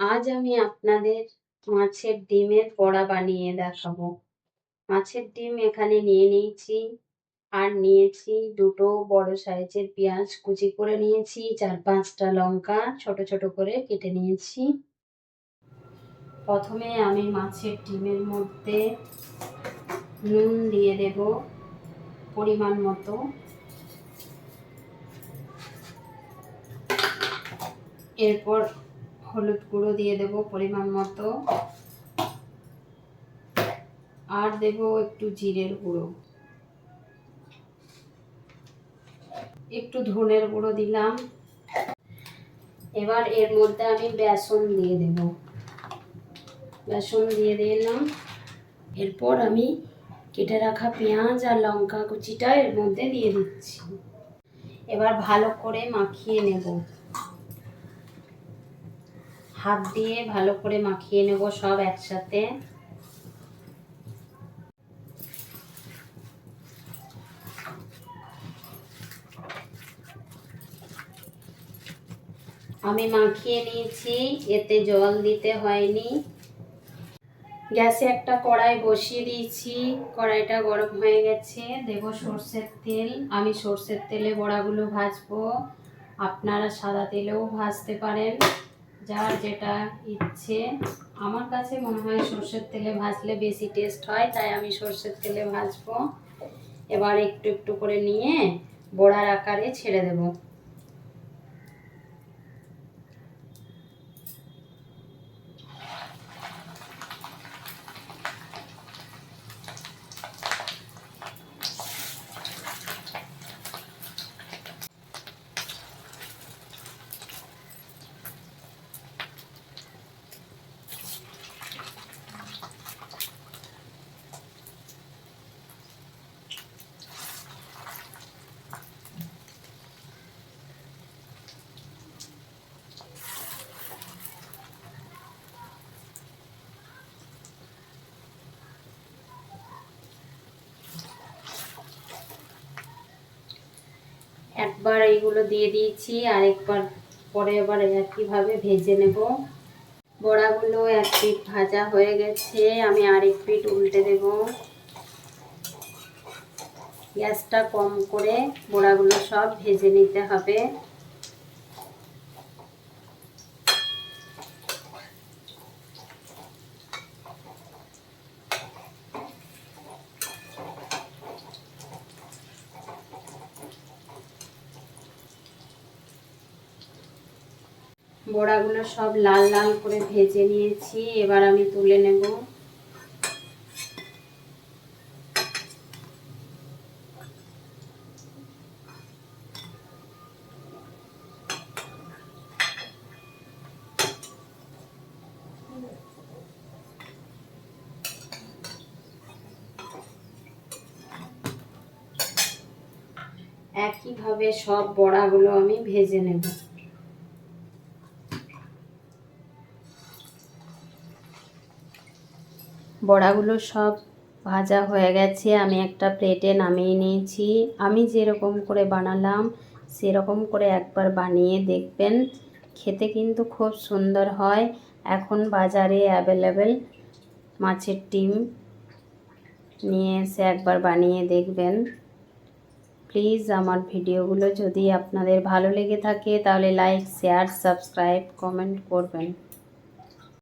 আজ আমি আপনাদের মাছের ডিমের বড়া বানিয়ে দেখাবো। মাছের ডিম এখানে নিয়ে নিয়েছি, আর নিয়েছি দুটো বড় সাইজের পেঁয়াজ কুচি করে নিয়েছি, চার পাঁচটা লঙ্কা ছোট ছোট করে কেটে নিয়েছি। প্রথমে আমি মাছের ডিমের মধ্যে নুন দিয়ে দেব পরিমাণ মতো। এরপর হলুদ গুঁড়ো দিয়ে দেব পরিমাণ মতো। আর দেব একটু জিরের গুঁড়ো। একটু ধনের গুঁড়ো দিলাম। এবার এর মধ্যে আমি বেসন দিয়ে দেব। বেসন দিয়ে দিলাম। এরপর আমি কেটে রাখা পেঁয়াজ আর লঙ্কা কুচিটা এর মধ্যে দিয়ে দিচ্ছি। এবার ভালো করে মাখিয়ে নেব। হাত দিয়ে ভালো করে মাখিয়ে নেব সব একসাথে। আমি মাখিয়ে নিয়েছি, এতে জল দিতে হয়নি। গ্যাসে একটা কড়াই বসিয়ে দিয়েছি, কড়াইটা গরম হয়ে গেছে। দেব সর্ষের তেল, আমি সর্ষের তেলে বড়াগুলো ভাজবো। আপনারা সাদা তেলেও ভাজতে পারেন। যার যেটা ইচ্ছে। আমার কাছে মনে হয় সর্ষের তেলে ভাজলে বেশি টেস্ট হয়, তাই আমি সর্ষের তেলে ভাজবো। এবার একটু একটু করে নিয়ে বড়ার আকারে ছেড়ে দেবো। একবার এইগুলো দিয়ে দিয়েছি আর একবার পরে আবার একইভাবে ভেজে নেব। বড়াগুলো এক পিট ভাজা হয়ে গেছে, আমি আরেক পিট উল্টে দেব। গ্যাসটা কম করে বড়াগুলো সব ভেজে নিতে হবে। বড়াগুলো সব লাল লাল করে ভেজে নিয়েছি। এবার আমি তুলে নেব। একইভাবে সব বড়াগুলো আমি ভেজে নেব। বড়াগুলো সব ভাজা হয়ে গেছে, আমি একটা প্লেটে নামিয়ে নিয়েছি। আমি যেরকম করে বানালাম, সেরকম করে একবার বানিয়ে দেখবেন। খেতে কিন্তু খুব সুন্দর হয়। এখন বাজারে অ্যাভেলেবেল মাছের ডিম নিয়ে এসে একবার বানিয়ে দেখবেন। প্লিজ আমার ভিডিওগুলো যদি আপনাদের ভালো লেগে থাকে, তাহলে লাইক, শেয়ার, সাবস্ক্রাইব, কমেন্ট করবেন।